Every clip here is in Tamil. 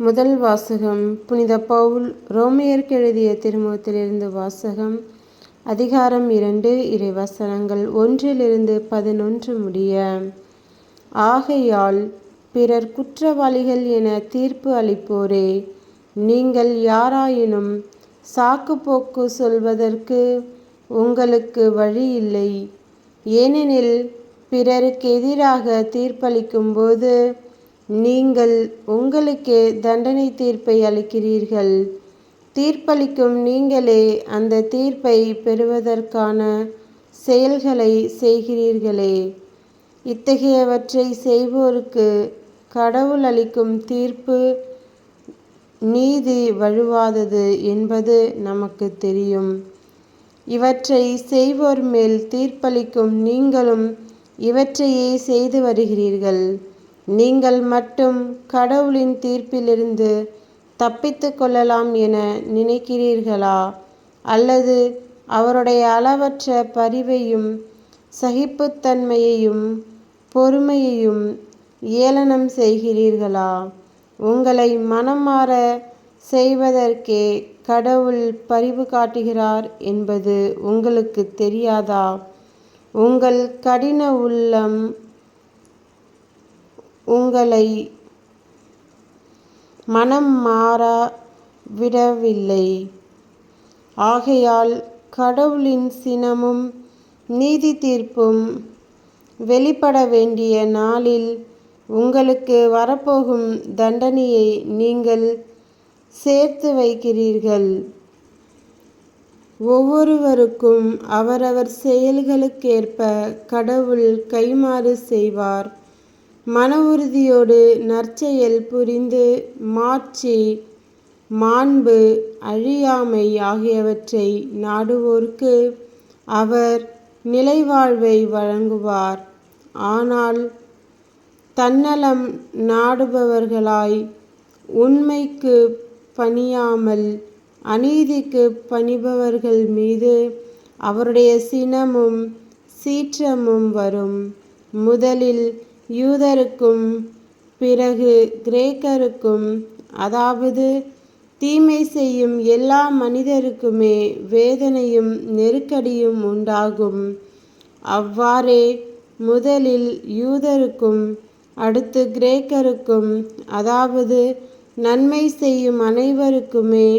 முதல் வாசகம் புனித பவுல் ரோமியருக்கு எழுதிய திருமுகத்திலிருந்து வாசகம் அதிகாரம் இரண்டு இறைவசனங்கள் ஒன்றிலிருந்து பதினொன்று முடிய ஆகையால் பிறர் குற்றவாளிகள் என தீர்ப்பு அளிப்போரே நீங்கள் யாராயினும் சாக்கு போக்கு சொல்வதற்கு உங்களுக்கு வழி இல்லை. ஏனெனில் பிறருக்கு எதிராக தீர்ப்பளிக்கும்போது நீங்கள் உங்களுக்கே தண்டனை தீர்ப்பை அளிக்கிறீர்கள். தீர்ப்பளிக்கும் நீங்களே அந்த தீர்ப்பை பெறுவதற்கான செயல்களை செய்கிறீர்களே. இத்தகையவற்றை செய்வோருக்கு கடவுள் அளிக்கும் தீர்ப்பு நீதி வழுவாதது என்பது நமக்கு தெரியும். இவற்றை செய்வோர் மேல் தீர்ப்பளிக்கும் நீங்களும் இவற்றையே செய்து வருகிறீர்கள். நீங்கள் மட்டும் கடவுளின் தீர்ப்பிலிருந்து தப்பித்து கொள்ளலாம் என நினைக்கிறீர்களா? அல்லது அவருடைய அளவற்ற பரிவையும் சகிப்புத்தன்மையையும் பொறுமையையும் ஏளனம் செய்கிறீர்களா? உங்களை மனம் மாற செய்வதற்கே கடவுள் பரிவு காட்டுகிறார் என்பது உங்களுக்கு தெரியாதா? உங்கள் கடின உள்ளம் உங்களை மனம் மாறா விடவில்லை. ஆகையால் கடவுளின் சினமும் நீதி தீர்ப்பும் வெளிப்பட வேண்டிய நாளில் உங்களுக்கு வரப்போகும் தண்டனையை நீங்கள் சேர்த்து வைக்கிறீர்கள். ஒவ்வொருவருக்கும் அவரவர் செயல்களுக்கேற்ப கடவுள் கைமாறு செய்வார். மன உறுதியோடு நற்செயல் புரிந்து மாட்சி மாண்பு அழியாமை ஆகியவற்றை நாடுவோர்க்கு அவர் நிலைவாழ்வை வழங்குவார். ஆனால் தன்னலம் நாடுபவர்களாய் உண்மைக்கு பணியாமல் அநீதிக்கு பணிபவர்கள் மீது அவருடைய சினமும் சீற்றமும் வரும். முதலில் யூதருக்கும் பிறகு கிரேக்கருக்கும் அதாவது தீமை செய்யும் எல்லா மனிதருக்குமே வேதனையும் நெருக்கடியும் உண்டாகும். அவ்வாறே முதலில் யூதருக்கும் அடுத்து கிரேக்கருக்கும் அதாவது நன்மை செய்யும் அனைவருக்குமே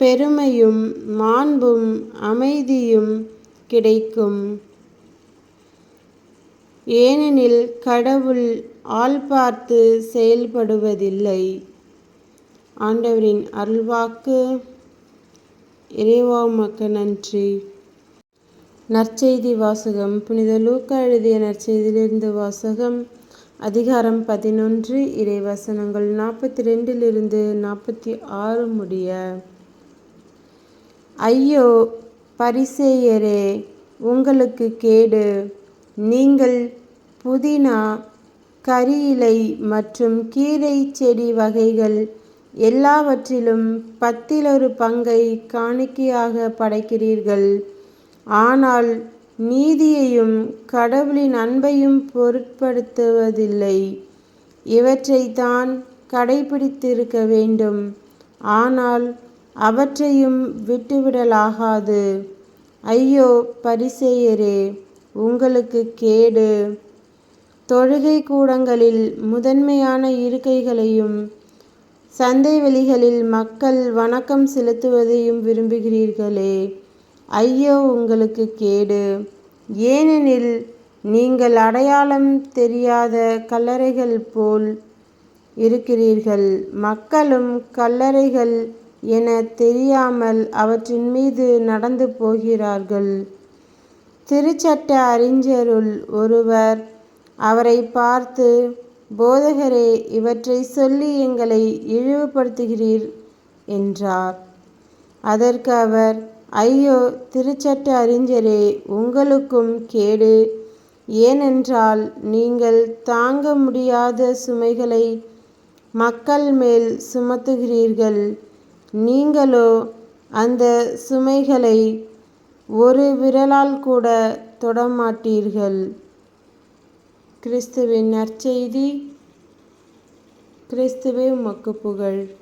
பெருமையும் மாண்பும் அமைதியும் கிடைக்கும். ஏனெனில் கடவுள் ஆள் பார்த்து செயல்படுவதில்லை. ஆண்டவரின் அருள்வாக்கு. இறைவாமக்கு நன்றி. நற்செய்தி வாசகம். புனித லூக்கா எழுதிய நற்செய்தியிலிருந்து வாசகம். அதிகாரம் பதினொன்று. இறைவசனங்கள் நாற்பத்தி ரெண்டிலிருந்து நாற்பத்தி ஆறு முடிய. ஐயோ பரிசேயரே உங்களுக்கு கேடு. நீங்கள் புதினா கறியிலை மற்றும் கீரை செடி வகைகள் எல்லாவற்றிலும் பத்திலொரு பங்கை காணிக்கையாக படைக்கிறீர்கள். ஆனால் நீதியையும் கடவுளின் அன்பையும் பொருட்படுத்துவதில்லை. இவற்றை தான் கடைபிடித்திருக்க வேண்டும். ஆனால் அவற்றையும் விட்டுவிடலாகாது. ஐயோ பரிசெயரே உங்களுக்கு கேடு. தொழுகை கூடங்களில் முதன்மையான இருக்கைகளையும் சந்தை வெளிகளில் மக்கள் வணக்கம் செலுத்துவதையும் விரும்புகிறீர்களே. ஐயோ உங்களுக்கு கேடு. ஏனெனில் நீங்கள் அடையாளம் தெரியாத கல்லறைகள் போல் இருக்கிறீர்கள். மக்களும் கல்லறைகள் என தெரியாமல் அவற்றின் மீது நடந்து போகிறார்கள். திருச்சட்ட அறிஞருள் ஒருவர் அவரை பார்த்து போதகரே இவற்றை சொல்லி எங்களை இழிவுபடுத்துகிறீர் என்றார். அதற்கு அவர் ஐயோ திருச்சட்ட அறிஞரே உங்களுக்கும் கேடு. ஏனென்றால் நீங்கள் தாங்க முடியாத சுமைகளை மக்கள் மேல் சுமத்துகிறீர்கள். நீங்களோ அந்த சுமைகளை ஒரு விரலால் கூட தொடமாட்டீர்கள். கிறிஸ்துவின் நற்செய்தி கிறிஸ்துவே உமக்கு புகழ்.